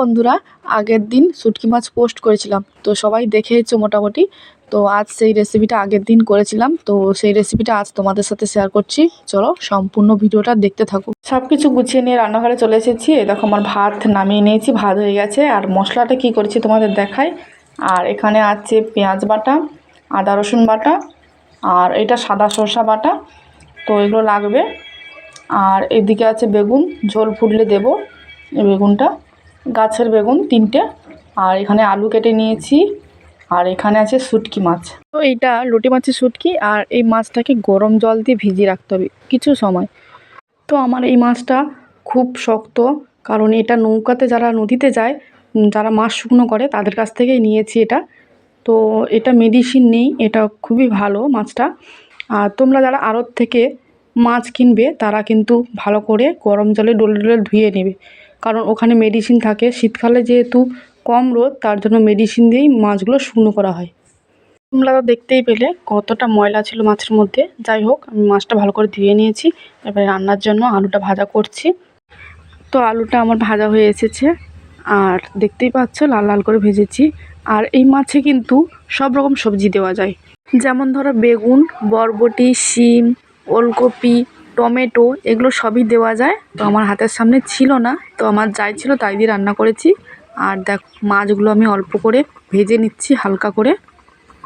বন্ধুরা, আগের দিন শুটকি মাছ পোস্ট করেছিলাম। তো সবাই দেখেছ মোটামুটি। তো আজ সেই রেসিপিটা আগের দিন করেছিলাম। তো সেই রেসিপিটা আজ তোমাদের সাথে শেয়ার করছি। চলো সম্পূর্ণ ভিডিওটা দেখতে থাকো। সব কিছু গুছিয়ে নিয়ে রান্নাঘরে চলে এসেছি। দেখো আমার ভাত নামিয়ে নিয়েছি, ভাত হয়ে গেছে। আর মশলাটা কি করেছি তোমাদের দেখাই। আর এখানে আছে পেঁয়াজ বাটা, আদা রসুন বাটা, আর এটা সাদা সরষা বাটা। তো এগুলো লাগবে। আর এদিকে আছে বেগুন, ঝোল ফুটলে দেবো এই বেগুনটা। গাছের বেগুন তিনটে, আর এখানে আলু কেটে নিয়েছি, আর এখানে আছে শুটকি মাছ। তো এইটা লুটি মাছের শুটকি, আর এই মাছটাকে গরম জল দিয়ে ভিজিয়ে রাখতে হবে কিছু সময়। তো আমার এই মাছটা খুব শক্ত, কারণ এটা নৌকাতে যারা নদীতে যায় যারা মাছ শুকনো করে, তাদের কাছ থেকেই নিয়েছি এটা। তো এটা মেডিসিন নেই, এটা খুবই ভালো মাছটা। আর তোমরা যারা আড়ত থেকে মাছ কিনবে, তারা কিন্তু ভালো করে গরম জলে ডলে ডলে ধুয়ে নেবে। কারণ ওখানে মেডিসিন থাকে। শীতকালে যেহেতু কম রোদ, তার জন্য মেডিসিন দিয়েই মাছগুলো শুকনো করা হয়। তোমরা তো দেখতেই পেলে কতটা ময়লা ছিল মাছের মধ্যে। যাই হোক, আমি মাছটা ভালো করে ধুয়ে নিয়েছি। এবারে রান্নার জন্য আলুটা ভাজা করছি। তো আলুটা আমার ভাজা হয়ে এসেছে। আর দেখতেই পাচ্ছ, লাল লাল করে ভেজেছি। আর এই মাছে কিন্তু সব রকম সবজি দেওয়া যায়। যেমন ধরো বেগুন, বরবটি, শিম, ওলকপি টমেটো, এগুলো সবই দেওয়া যায়। তো আমার হাতের সামনে ছিল না, তো আমার যাই ছিল তাই দিয়ে রান্না করেছি। আর দেখ, মাছগুলো আমি অল্প করে ভেজে নিচ্ছি হালকা করে।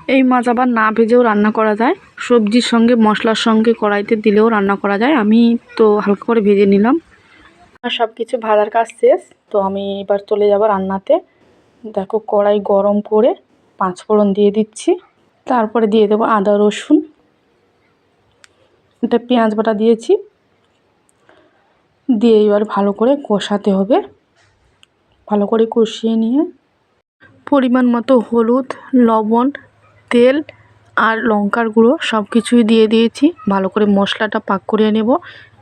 এই মাছ আবার না ভেজেও রান্না করা যায়। সবজির সঙ্গে, মশলার সঙ্গে কড়াইতে দিলেও রান্না করা যায়। আমি তো হালকা করে ভেজে নিলাম। আর সব কিছু ভাজার কাজ শেষ, তো আমি এবার চলে যাব রান্নাতে। দেখো, কড়াই গরম করে পাঁচ ফোড়ন দিয়ে দিচ্ছি। তারপরে দিয়ে দেবো আদা রসুন। এটা পেঁয়াজ বাটা দিয়েছি। দিয়ে এবার ভালো করে কষাতে হবে। ভালো করে কষিয়ে নিয়ে পরিমাণ মতো হলুদ, লবণ, তেল আর লঙ্কার গুঁড়ো সব কিছুই দিয়ে দিয়েছি। ভালো করে মশলাটা পাক করে নেব।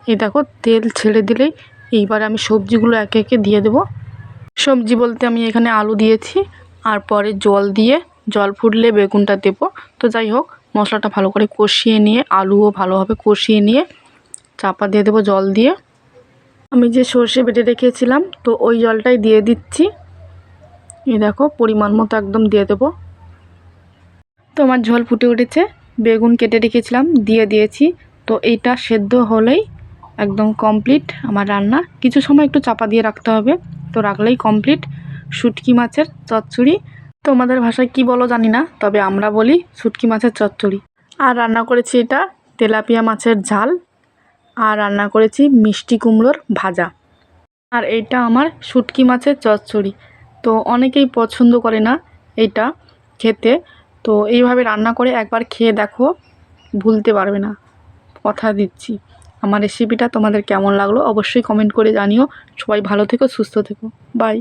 এই দেখো তেল ছেড়ে দিলেই এইবার আমি সবজিগুলো একে একে দিয়ে দেবো। সবজি বলতে আমি এখানে আলু দিয়েছি আর পরে জল দিয়ে জল ফুটলে বেগুনটা দেবো। তো যাই হোক মশলাটা ভালো করে কষিয়ে নিয়ে, আলুও ভালোভাবে কষিয়ে নিয়ে চাপা দিয়ে দেবো জল দিয়ে। আমি যে সর্ষে বেটে রেখেছিলাম, তো ওই জলটাই দিয়ে দিচ্ছি। এই দেখো, পরিমাণ মতো একদম দিয়ে দেবো। তো আমার ঝোল ফুটে উঠেছে, বেগুন কেটে রেখেছিলাম, দিয়ে দিয়েছি। তো এইটা সেদ্ধ হলেই একদম কমপ্লিট আমার রান্না। কিছু সময় একটু চাপা দিয়ে রাখতে হবে, তো রাখলেই কমপ্লিট শুটকি মাছের চচ্চড়ি তোমাদের ভাষায় কি বলো জানি না, তবে আমরা বলি শুটকি মাছের চচ্চড়ি। আর রান্না করেছি এটা তেলাপিয়া মাছের ঝাল, আর রান্না করেছি মিষ্টি কুমড়োর ভাজা। আর এইটা আমার শুটকি মাছের চচ্চড়ি। তো অনেকেই পছন্দ করে না এইটা খেতে। তো এইভাবে রান্না করে একবার খেয়ে দেখো, ভুলতে পারবে না। কথা দিচ্ছি। আমার রেসিপিটা তোমাদের কেমন লাগল অবশ্যই কমেন্ট করে জানিও। সবাই ভালো থেকো, সুস্থ থেকো। বাই